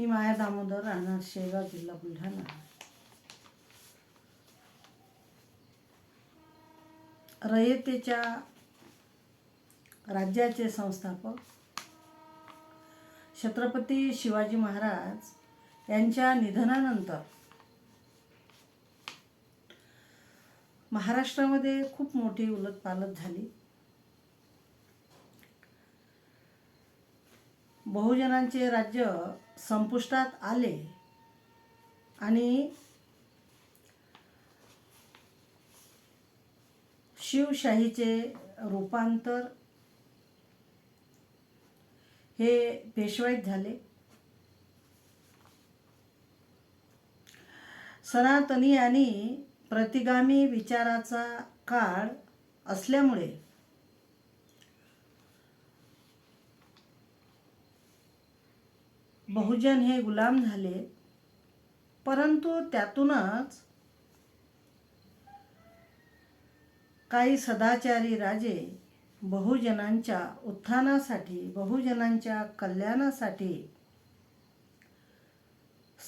मी माया दामोदर राहणार शेगाव जिल्हा बुलढाणा. रयतेच्या राज्याचे संस्थापक छत्रपती शिवाजी महाराज यांच्या निधनानंतर महाराष्ट्रामध्ये खूप मोठी उलटपालट झाली. बहुजनांचे राज्य संपुष्टात आले आणि शिवशाहीचे रूपांतर हे पेशवाईत झाले. सनातनी आणि प्रतिगामी विचाराचा काळ असल्यामुळे बहुजन हे गुलाम झाले. परंतु त्यातूनच काही सदाचारी राजे बहुजनांच्या उत्थानासाठी बहुजनांच्या कल्याणासाठी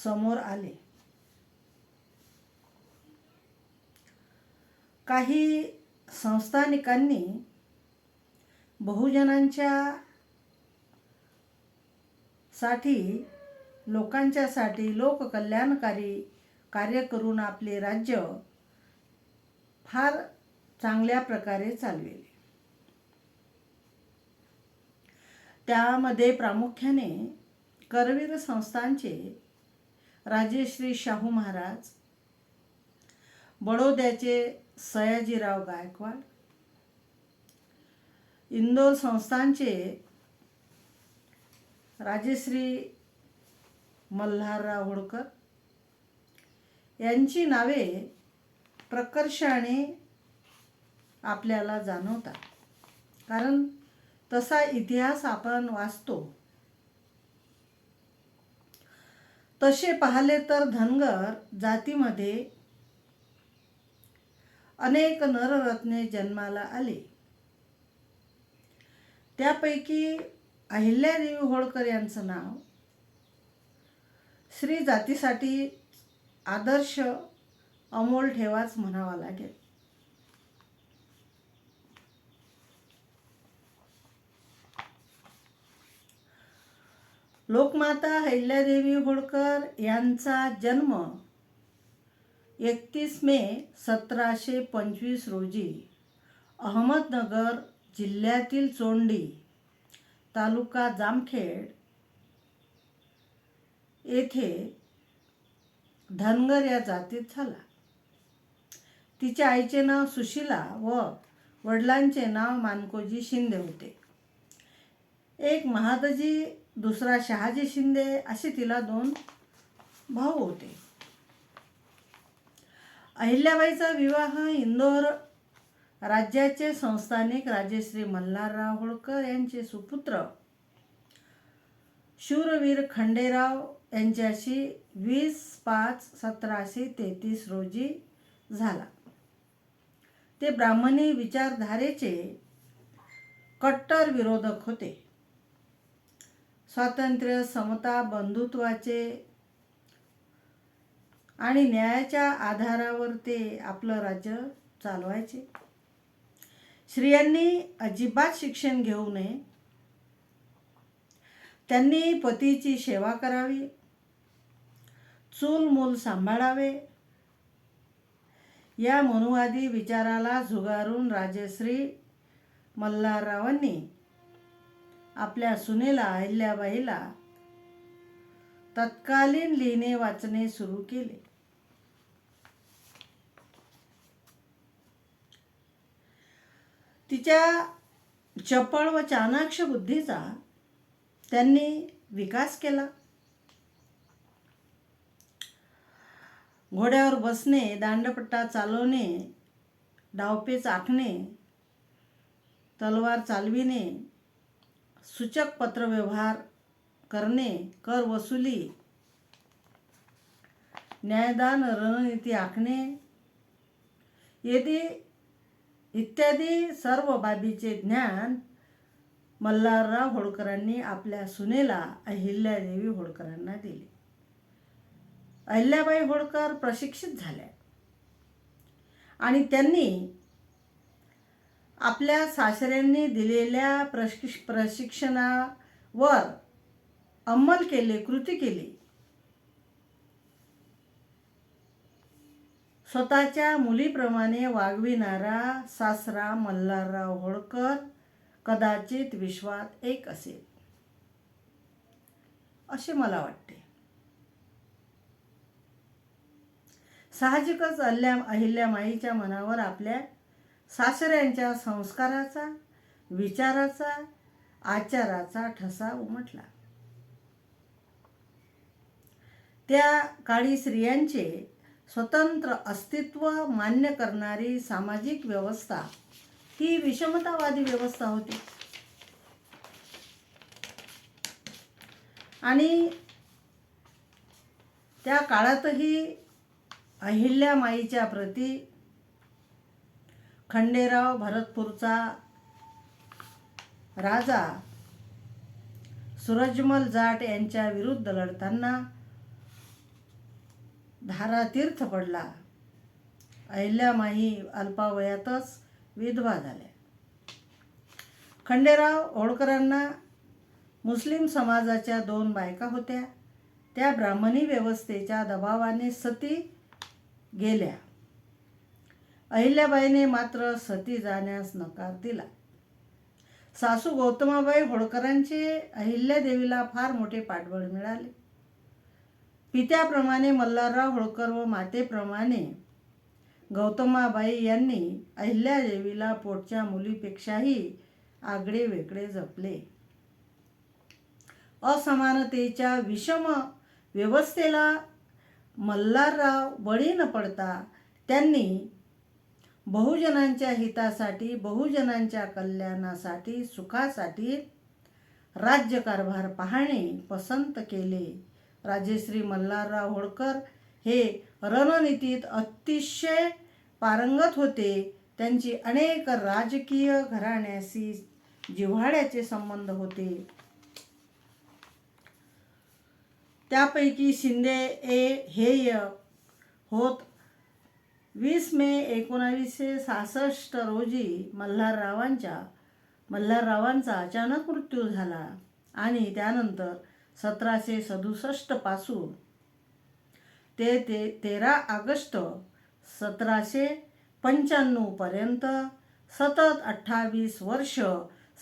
समोर आले. काही संस्थानिकांनी बहुजनांच्या साठी लोकांच्यासाठी लोककल्याणकारी कार्य करून आपले राज्य फार चांगल्या प्रकारे चालवेल. त्यामध्ये प्रामुख्याने करवीर संस्थांचे राजेश्री शाहू महाराज बडोद्याचे सयाजीराव गायकवाड इंदोर संस्थांचे राजेश्री मल्हारराव होळकर यांची नावे प्रकर्षाने आपल्याला जाणवतात. कारण तसा इतिहास आपण वाचतो. तसे पाहिले तर धनगर जातीमध्ये अनेक नररत्ने जन्माला आले. त्यापैकी अहिल्यादेवी होळकर यांचं नाव. स्त्री जातीसाठी आदर्श अमोल ठेवाच म्हणावा लागेल. लोकमाता अहिल्यादेवी होळकर यांचा जन्म एकतीस मे सतराशे पंचवीस रोजी अहमदनगर जिल्ह्यातील चोंडी तालुका जामखेड येथे धनगर या जातीत झाला. तिच्या आईचे नाव सुशिला व वडिलांचे नाव मानकोजी शिंदे होते. एक महादजी दुसरा शहाजी शिंदे असे तिला दोन भाऊ होते. अहिल्याबाईचा विवाह इंदोर राज्याचे संस्थानिक राजेश्री मल्हारराव होळकर यांचे सुपुत्र. शूरवीर खंडेराव यांच्याशी वीस पाच सतराशे तेहतीस रोजी झाला. ते ब्राह्मणी विचारधारेचे कट्टर विरोधक होते. स्वातंत्र्य समता बंधुत्वाचे आणि न्यायाच्या आधारावर ते आपलं राज्य चालवायचे. स्त्रियांनी अजिबात शिक्षण घेऊ नये. त्यांनी पतीची सेवा करावी. चूल मूल सांभाळावे. या मनुवादी विचाराला झुगारून राजश्री मल्हाररावांनी आपल्या सुनेला अहिल्याबाईला तत्कालीन लिहिणे वाचणे सुरू केले. तिच्या चपळ व चाणाक्ष बुद्धीचा त्यांनी विकास केला. घोड्यावर बसणे दांडपट्टा चालवणे डावपेच आखणे तलवार चालविणे सूचक पत्रव्यवहार करणे कर वसुली न्यायदान रणनीती आखणे येथे इत्यादी सर्व बाबीचे ज्ञान मल्हारराव होळकरांनी आपल्या सुनेला अहिल्यादेवी होळकरांना दिले. अहिल्याबाई होळकर प्रशिक्षित झाल्या. आणि त्यांनी आपल्या सासऱ्यांनी दिलेल्या प्रशिक्ष प्रशिक्षणावर अंमल केले कृती केली. स्वतःच्या मुलीप्रमाणे वागविणारा सासरा मल्हारराव होळकर कदाचित विश्वात एक असेल. असे मला वाटते. साहजिकच अल्ल्या अहिल्यामाईच्या मनावर आपल्या सासऱ्यांच्या संस्काराचा विचाराचा आचाराचा ठसा उमटला. त्या काळी स्त्रियांचे स्वतंत्र अस्तित्व मान्य करणारी सामाजिक व्यवस्था ही विषमतावादी व्यवस्था होती. आणि त्या काळातही अहिल्यामाईच्या प्रती खंडेराव भरतपूरचा राजा सूरजमल जाट यांच्या विरुद्ध लढताना धारा तीर्थ पडला अहिल्यामाई अल्पावयातच विधवा झाल्या. खंडेराव होळकरांना मुस्लिम समाजाच्या दोन बायका होत्या. त्या ब्राह्मणी व्यवस्थेच्या दबावाने सती गेल्या. अहिल्याबाईने मात्र सती जाण्यास नकार दिला. सासू गौतमाबाई होळकरांचे अहिल्यादेवीला फार मोठे पाठबळ मिळाले. पित्याप्रमाणे मल्हारराव होळकर व मातेप्रमाणे गौतमाबाई यांनी अहिल्यादेवीला पोटच्या मुलीपेक्षाही आगळे वेगळे जपले. असमानतेच्या विषम व्यवस्थेला मल्हारराव बळी न पडता त्यांनी बहुजनांच्या हितासाठी बहुजनांच्या कल्याणासाठी सुखासाठी राज्यकारभार पाहणे पसंत केले. राजेश्री मल्हारराव होळकर हे रणनीतीत अतिशय पारंगत होते. त्यांची अनेक राजकीय घराण्याशी जिव्हाळ्याचे संबंध होते. त्यापैकी शिंदे ए हेय होत. वीस मे एकोणावीसशे सहासष्ट रोजी मल्हाररावांच्या मल्हाररावांचा अचानक मृत्यू झाला आणि त्यानंतर सतराशे सदुसष्टपासून ते ते तेरा ऑगस्ट सतराशे पंच्याण्णवपर्यंत सतत अठ्ठावीस वर्ष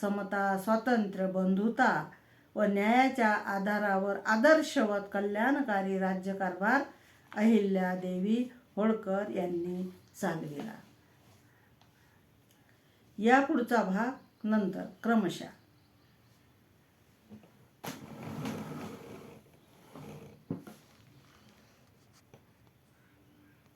समता स्वातंत्र्य बंधुता व न्यायाच्या आधारावर आदर्शवत कल्याणकारी राज्यकारभार अहिल्यादेवी होळकर यांनी चालविला. या पुढचा भाग नंतर क्रमशः.